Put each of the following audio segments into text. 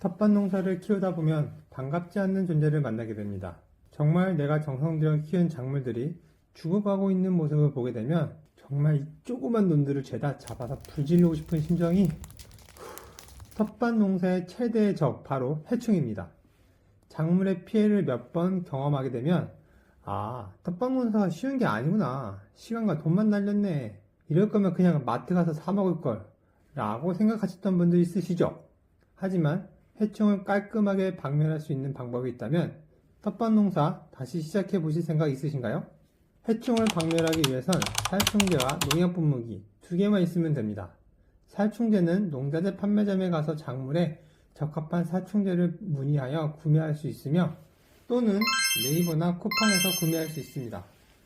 텃밭 농사를 키우다 보면 반갑지 않는 존재를 만나게 됩니다. 정말 내가 정성 들여 키운 작물들이 죽어가고 있는 모습을 보게 되면 정말 이 조그만 놈들을 죄다 잡아서 불질르고 싶은 심정이 후, 텃밭 농사의 최대의 적 바로 해충입니다. 작물의 피해를 몇 번 경험하게 되면 아 텃밭 농사가 쉬운 게 아니구나 시간과 돈만 날렸네 이럴 거면 그냥 마트 가서 사 먹을 걸 라고 생각하셨던 분들 있으시죠? 하지만 해충을 깔끔하게 박멸할 수 있는 방법이 있다면 텃밭 농사 다시 시작해 보실 생각 있으신가요? 해충을 박멸하기 위해선 살충제와 농약 분무기 두 개만 있으면 됩니다. 살충제는 농자재 판매점에 가서 작물에 적합한 살충제를 문의하여 구매할 수 있으며 또는 네이버나 쿠팡에서 구매할 수 있습니다.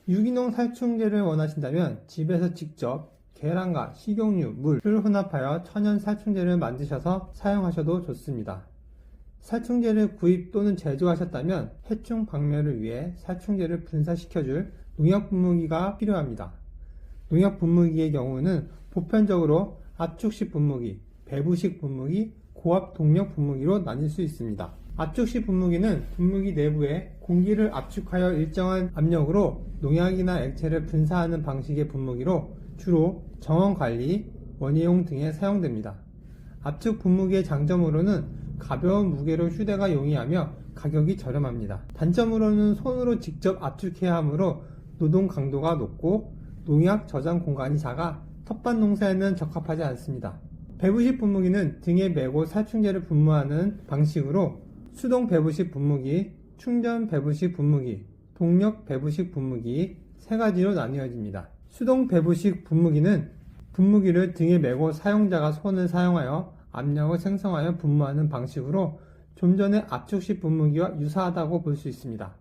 유기농 살충제를 원하신다면 집에서 직접 계란과 식용유, 물을 혼합하여 천연 살충제를 만드셔서 사용하셔도 좋습니다. 살충제를 구입 또는 제조하셨다면 해충 박멸을 위해 살충제를 분사시켜줄 농약 분무기가 필요합니다. 농약 분무기의 경우는 보편적으로 압축식 분무기, 배부식 분무기, 고압 동력 분무기로 나뉠 수 있습니다. 압축식 분무기는 분무기 내부에 공기를 압축하여 일정한 압력으로 농약이나 액체를 분사하는 방식의 분무기로 주로 정원 관리, 원예용 등에 사용됩니다. 압축 분무기의 장점으로는 가벼운 무게로 휴대가 용이하며 가격이 저렴합니다. 단점으로는 손으로 직접 압축해야 하므로 노동 강도가 높고 농약 저장 공간이 작아 텃밭 농사에는 적합하지 않습니다. 배부식 분무기는 등에 메고 살충제를 분무하는 방식으로 수동 배부식 분무기, 충전 배부식 분무기, 동력 배부식 분무기 세 가지로 나뉘어집니다. 수동 배부식 분무기는 분무기를 등에 메고 사용자가 손을 사용하여 압력을 생성하여 분무하는 방식으로 좀 전에 압축식 분무기와 유사하다고 볼 수 있습니다.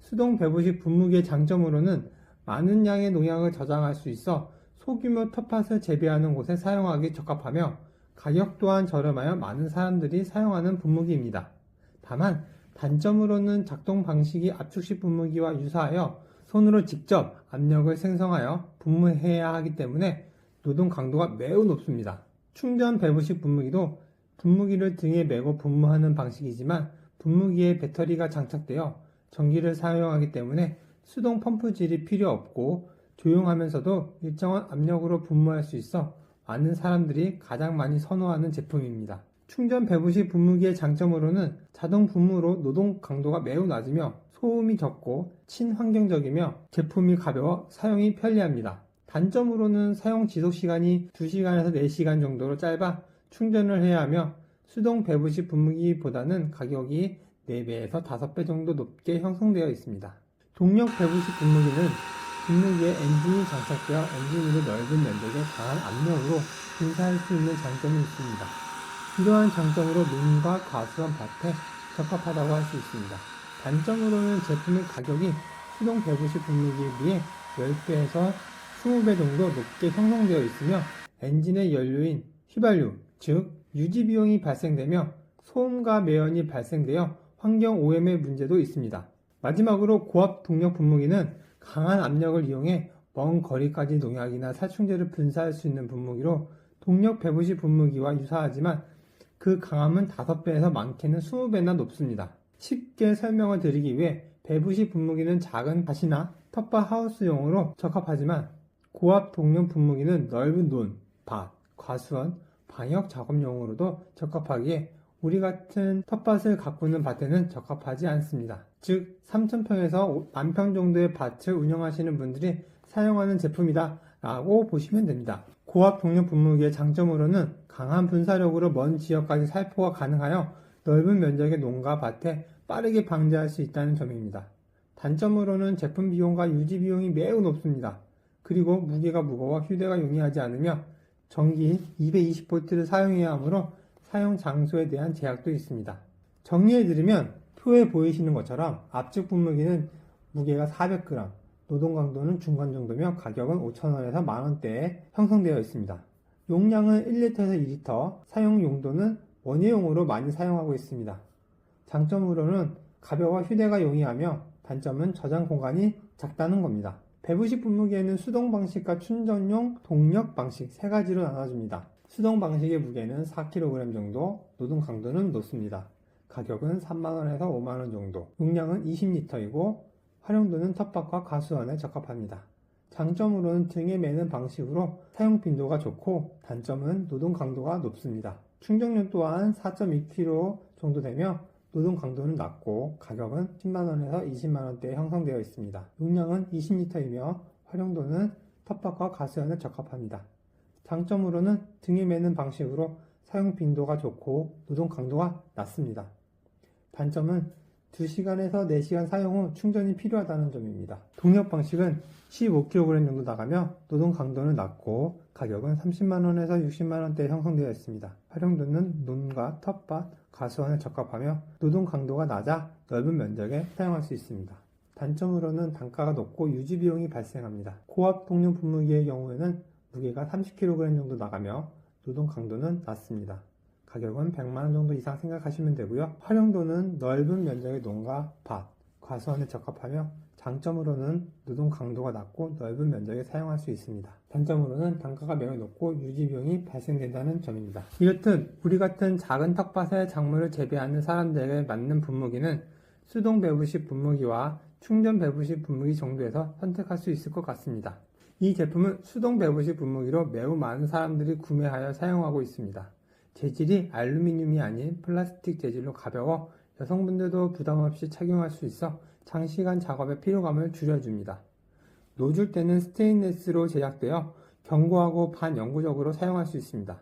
수동 배부식 분무기의 장점으로는 많은 양의 농약을 저장할 수 있어 소규모 텃밭을 재배하는 곳에 사용하기 적합하며 가격 또한 저렴하여 많은 사람들이 사용하는 분무기입니다. 다만 단점으로는 작동 방식이 압축식 분무기와 유사하여 손으로 직접 압력을 생성하여 분무해야 하기 때문에 노동 강도가 매우 높습니다. 충전 배부식 분무기도 분무기를 등에 메고 분무하는 방식이지만 분무기에 배터리가 장착되어 전기를 사용하기 때문에 수동 펌프질이 필요 없고 조용하면서도 일정한 압력으로 분무할 수 있어 많은 사람들이 가장 많이 선호하는 제품입니다. 충전 배부식 분무기의 장점으로는 자동 분무로 노동 강도가 매우 낮으며 소음이 적고 친환경적이며 제품이 가벼워 사용이 편리합니다. 단점으로는 사용 지속 시간이 2시간에서 4시간 정도로 짧아 충전을 해야 하며 수동 배부식 분무기보다는 가격이 4배에서 5배 정도 높게 형성되어 있습니다. 동력 배부식 분무기는 분무기에 엔진이 장착되어 엔진으로 넓은 면적에 강한 압력으로 분사할 수 있는 장점이 있습니다. 이러한 장점으로 농과 과수원 밭에 적합하다고 할 수 있습니다. 단점으로는 제품의 가격이 수동 배부식 분무기에 비해 10배에서 20배 정도 높게 형성되어 있으며 엔진의 연료인 휘발유, 즉 유지 비용이 발생되며 소음과 매연이 발생되어 환경 오염의 문제도 있습니다. 마지막으로 고압 동력 분무기는 강한 압력을 이용해 먼 거리까지 농약이나 살충제를 분사할 수 있는 분무기로 동력 배부식 분무기와 유사하지만 그 강함은 5배에서 많게는 20배나 높습니다. 쉽게 설명을 드리기 위해 배부식 분무기는 작은 밭이나 텃밭 하우스용으로 적합하지만 고압 동력 분무기는 넓은 논, 밭, 과수원, 방역 작업용으로도 적합하기에 우리 같은 텃밭을 가꾸는 밭에는 적합하지 않습니다. 즉 3,000평에서 만평 정도의 밭을 운영하시는 분들이 사용하는 제품이다 라고 보시면 됩니다. 고압 동력 분무기의 장점으로는 강한 분사력으로 먼 지역까지 살포가 가능하여 넓은 면적의 농가 밭에 빠르게 방제할 수 있다는 점입니다. 단점으로는 제품 비용과 유지 비용이 매우 높습니다. 그리고 무게가 무거워 휴대가 용이하지 않으며 전기 220V를 사용해야 하므로 사용 장소에 대한 제약도 있습니다. 정리해드리면 표에 보이시는 것처럼 압축 분무기는 무게가 400g, 노동 강도는 중간 정도며 가격은 5,000원에서 만원대에 형성되어 있습니다. 용량은 1리터에서 2리터, 사용 용도는 원예용으로 많이 사용하고 있습니다. 장점으로는 가벼워 휴대가 용이하며 단점은 저장 공간이 작다는 겁니다. 배부식 분무기에는 수동 방식과 충전용 동력 방식 세 가지로 나눠집니다. 수동 방식의 무게는 4kg 정도, 노동 강도는 높습니다. 가격은 3만원에서 5만원 정도, 용량은 20리터이고 활용도는 텃밭과 가수원에 적합합니다. 장점으로는 등에 매는 방식으로 사용 빈도가 좋고 단점은 노동 강도가 높습니다. 충전료 또한 4.2kg 정도 되며 노동 강도는 낮고 가격은 10만원에서 20만원대에 형성되어 있습니다. 용량은 20리터이며 활용도는 텃밭과 가수원에 적합합니다. 장점으로는 등에 매는 방식으로 사용 빈도가 좋고 노동 강도가 낮습니다. 단점은 2시간에서 4시간 사용 후 충전이 필요하다는 점입니다. 동력 방식은 15kg 정도 나가며 노동 강도는 낮고 가격은 30만원에서 60만원대에 형성되어 있습니다. 활용도는 논과 텃밭, 가수원에 적합하며 노동 강도가 낮아 넓은 면적에 사용할 수 있습니다. 단점으로는 단가가 높고 유지 비용이 발생합니다. 고압 동력 분무기의 경우에는 무게가 30kg 정도 나가며 노동 강도는 낮습니다. 가격은 100만원 정도 이상 생각하시면 되고요. 활용도는 넓은 면적의 농가, 밭, 과수원에 적합하며 장점으로는 노동 강도가 낮고 넓은 면적에 사용할 수 있습니다. 단점으로는 단가가 매우 높고 유지 비용이 발생된다는 점입니다. 이렇듯 우리 같은 작은 텃밭에 작물을 재배하는 사람들에게 맞는 분무기는 수동 배부식 분무기와 충전 배부식 분무기 정도에서 선택할 수 있을 것 같습니다. 이 제품은 수동 배부식 분무기로 매우 많은 사람들이 구매하여 사용하고 있습니다. 재질이 알루미늄이 아닌 플라스틱 재질로 가벼워 여성분들도 부담 없이 착용할 수 있어 장시간 작업의 피로감을 줄여줍니다. 노즐 때는 스테인레스로 제작되어 견고하고 반영구적으로 사용할 수 있습니다.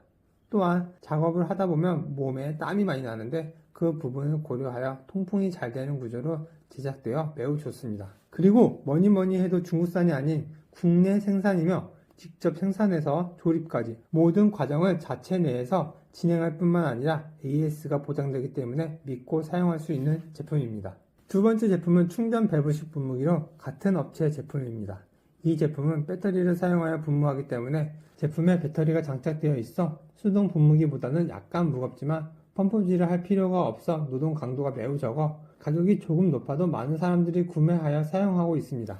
또한 작업을 하다 보면 몸에 땀이 많이 나는데 그 부분을 고려하여 통풍이 잘 되는 구조로 제작되어 매우 좋습니다. 그리고 뭐니 뭐니 해도 중국산이 아닌 국내 생산이며 직접 생산해서 조립까지 모든 과정을 자체 내에서 진행할 뿐만 아니라 AS가 보장되기 때문에 믿고 사용할 수 있는 제품입니다. 두 번째 제품은 충전 배부식 분무기로 같은 업체의 제품입니다. 이 제품은 배터리를 사용하여 분무하기 때문에 제품에 배터리가 장착되어 있어 수동 분무기보다는 약간 무겁지만 펌프질을 할 필요가 없어 노동 강도가 매우 적어 가격이 조금 높아도 많은 사람들이 구매하여 사용하고 있습니다.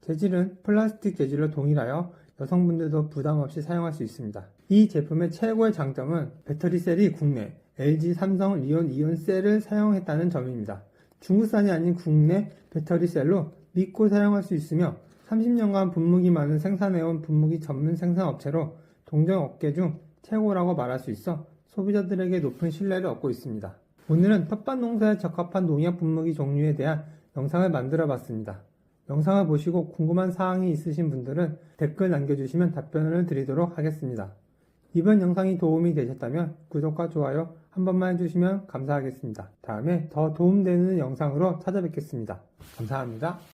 재질은 플라스틱 재질로 동일하여 여성분들도 부담 없이 사용할 수 있습니다. 이 제품의 최고의 장점은 배터리 셀이 국내 LG 삼성 리온 이온 셀을 사용했다는 점입니다. 중국산이 아닌 국내 배터리 셀로 믿고 사용할 수 있으며 30년간 분무기만을 생산해온 분무기 전문 생산업체로 동전 업계 중 최고라고 말할 수 있어 소비자들에게 높은 신뢰를 얻고 있습니다. 오늘은 텃밭 농사에 적합한 농약 분무기 종류에 대한 영상을 만들어 봤습니다. 영상을 보시고 궁금한 사항이 있으신 분들은 댓글 남겨주시면 답변을 드리도록 하겠습니다. 이번 영상이 도움이 되셨다면 구독과 좋아요 한 번만 해주시면 감사하겠습니다. 다음에 더 도움되는 영상으로 찾아뵙겠습니다. 감사합니다.